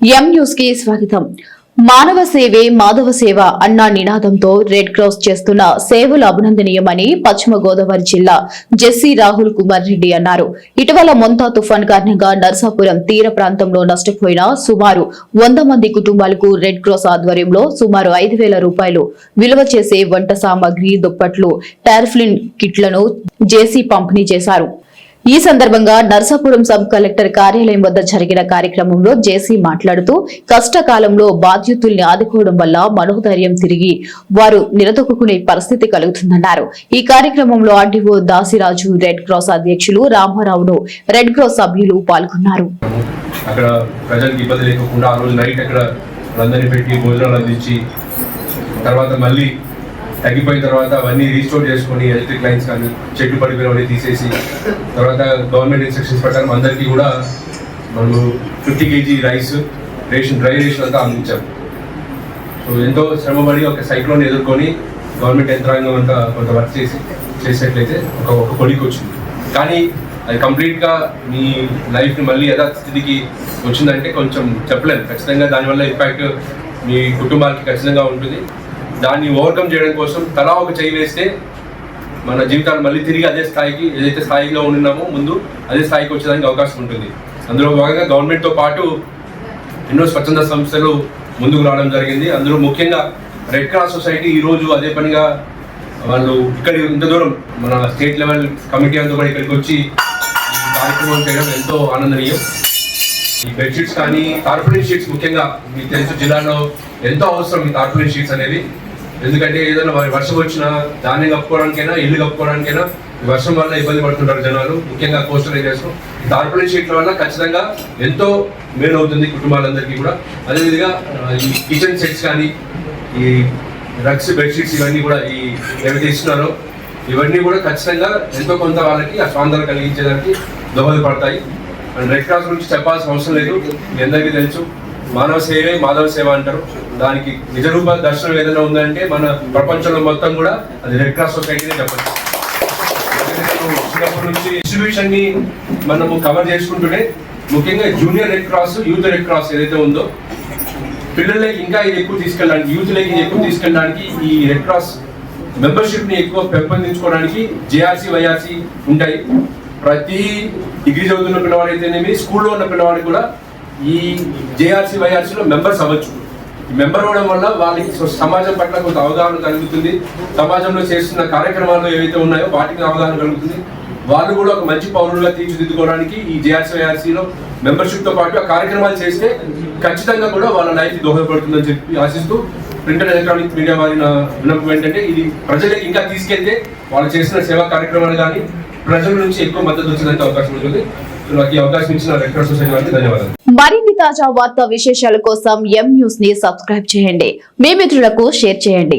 ఎం న్యూస్కి స్వాగతం. మానవ సేవే మాధవ సేవ అన్న నినాదంతో రెడ్ క్రాస్ చేస్తున్న సేవలు అభినందనీయమని పశ్చిమ గోదావరి జిల్లా జెస్సీ రాహుల్ కుమార్ రెడ్డి అన్నారు. ఇటీవల మొంతా తుఫాన్ కారణంగా నర్సాపురం తీర ప్రాంతంలో నష్టపోయిన సుమారు వంద మంది కుటుంబాలకు రెడ్ క్రాస్ ఆధ్వర్యంలో సుమారు ఐదు వేల రూపాయలు విలువ చేసే వంట సామాగ్రి దుప్పట్లు టార్ఫ్లిన్ కిట్లను జేసీ పంపిణీ చేశారు. ఈ సందర్భంగా నర్సాపురం సబ్ కలెక్టర్ కార్యాలయం వద్ద జరిగిన కార్యక్రమంలో జేసీ మాట్లాడుతూ కష్టకాలంలో బాధ్యతుల్ని ఆదుకోవడం వల్ల మనోధైర్యం తిరిగి వారు నిలదొక్కునే పరిస్థితి కలుగుతుందన్నారు. ఈ కార్యక్రమంలో ఆర్డీఓ దాసిరాజు రెడ్ క్రాస్ అధ్యక్షులు రామారావును రెడ్ క్రాస్ సభ్యులు పాల్గొన్నారు. అక్కడ ప్రజలకు ఇబ్బంది లేకుండా ఆ రోజు నైట్ అక్కడ పెట్టి భోజనాలు అందించి తర్వాత మళ్ళీ తగ్గిపోయిన తర్వాత అవన్నీ రీస్టోర్ చేసుకొని ఎలక్ట్రిక్ లైన్స్ కానీ చెట్టు పడిపోయినవన్నీ తీసేసి తర్వాత గవర్నమెంట్ ఇన్స్ట్రక్షన్స్ ప్రకారం అందరికీ కూడా మనము fifty KG rice ration dry ration అంతా అందించాం సో ఎంతో శ్రమపడి ఒక సైక్లోన్ ఎదుర్కొని గవర్నమెంట్ యంత్రాంగం అంతా కొంత వర్క్ చేసి చేసినట్లయితే ఒక ఒక కొలికి వచ్చింది. కానీ అది కంప్లీట్గా మీ లైఫ్ని మళ్ళీ యథాస్థితికి వచ్చిందంటే కొంచెం చెప్పలేను ఖచ్చితంగా దానివల్ల ఇంపాక్ట్ మీ కుటుంబానికి ఖచ్చితంగా ఉంటుంది. దాన్ని ఓవర్కమ్ చేయడం కోసం తలా ఒక చేయి వేస్తే మన జీవితాలు మళ్ళీ తిరిగి అదే స్థాయికి ఏదైతే స్థాయిలో ఉన్నామో ముందు అదే స్థాయికి వచ్చేదానికి అవకాశం ఉంటుంది. అందులో భాగంగా గవర్నమెంట్తో పాటు ఎన్నో స్వచ్ఛంద సంస్థలు ముందుకు రావడం జరిగింది. అందులో ముఖ్యంగా రెడ్ క్రాస్ సొసైటీ ఈరోజు అదే పనిగా వాళ్ళు ఇక్కడ ఇంత దూరం మన స్టేట్ లెవెల్ కమిటీ అంతా కూడా ఇక్కడికి వచ్చి కార్యక్రమం చేయడం ఎంతో ఆనందనీయం. ఈ బెడ్షీట్స్ కానీ కార్పొరేట్ షీట్స్ ముఖ్యంగా మీకు తెలుసు జిల్లాలో ఎంతో అవసరం ఈ కార్పొరేట్ షీట్స్ అనేవి. ఎందుకంటే ఏదైనా వర్షం వచ్చినా ధాన్యం కప్పుకోవడానికైనా ఇల్లు కప్పుకోవడానికైనా వర్షం వల్ల ఇబ్బంది పడుతుంటారు జనాలు. ముఖ్యంగా కోస్టల్ ఏరియాస్లో. ఈ షీట్ల వల్ల ఖచ్చితంగా ఎంతో మేలు అవుతుంది కుటుంబాలందరికీ కూడా. అదేవిధంగా ఈ కిచెన్ సెట్స్ కానీ ఈ రగ్స్ బెడ్షీట్స్ ఇవన్నీ కూడా ఈ ఏవైతే ఇస్తున్నారో ఇవన్నీ కూడా ఖచ్చితంగా ఎంతో కొంత వాళ్ళకి ఆ స్వాంతన కలిగించేదానికి దోహదపడతాయి. అండ్ రెడ్ క్రాస్ గురించి చెప్పాల్సిన అవసరం లేదు. మీ అందరికీ తెలుసు. మానవ సేవే మాధవ సేవ అంటారు. దానికి నిజ రూప దర్శనం ఏదైనా ఉందంటే మన ప్రపంచంలో మొత్తం కూడా అది రెడ్ క్రాస్ సొసైటీనే చెప్పచ్చు. చిన్నప్పటి నుంచి డిస్ట్రిబ్యూషన్ని మనము కవర్ చేసుకుంటూనే ముఖ్యంగా junior red cross youth red cross ఏదైతే ఉందో పిల్లలకి ఇంకా ఇది ఎక్కువ తీసుకెళ్ళడానికి యూత్ లకి ఎక్కువ తీసుకెళ్ళడానికి ఈ రెడ్ క్రాస్ మెంబర్షిప్ని ఎక్కువ పెంపొందించుకోవడానికి జేఆర్సీ వైఆర్సీ ఉంటాయి. ప్రతి డిగ్రీ చదువుతున్న పిల్లవాడైతేనేమి స్కూల్లో ఉన్న పిల్లవాడికి కూడా ఈ జేఆర్సీ వైఆర్సీలో మెంబర్స్ అవ్వచ్చు. ఈ మెంబర్ అవ్వడం వల్ల వాళ్ళకి సమాజం పట్ల కొంత అవగాహన కలుగుతుంది. సమాజంలో చేస్తున్న కార్యక్రమాలు ఏవైతే ఉన్నాయో వాటికి అవగాహన కలుగుతుంది. వాళ్ళు కూడా ఒక మంచి పౌరులుగా తీర్చిదిద్దుకోవడానికి ఈ జేఆర్సీఐఆర్సీలో మెంబర్షిప్తో పాటు ఆ కార్యక్రమాలు చేస్తే ఖచ్చితంగా కూడా వాళ్ళ లైఫ్ దోహదపడుతుందని చెప్పి ఆశిస్తూ ప్రింట్ అండ్ ఎలక్ట్రానిక్ మీడియా వారి విన్నపం ఏంటంటే ఇది ప్రజలకు ఇంకా తీసుకెళ్తే వాళ్ళు చేసిన సేవా కార్యక్రమాలు కానీ ప్రజల నుంచి ఎక్కువ మద్దతు వచ్చేదానికి అవకాశం ఉంటుంది. నాకు ఈ అవకాశం ఇచ్చిన రెడ్ సొసైటీ వారికి ధన్యవాదాలు. మరిన్ని తాజా వార్తా విశేషాల కోసం ఎం న్యూస్ని సబ్స్క్రైబ్ చేయండి. మీ మిత్రులకు షేర్ చేయండి.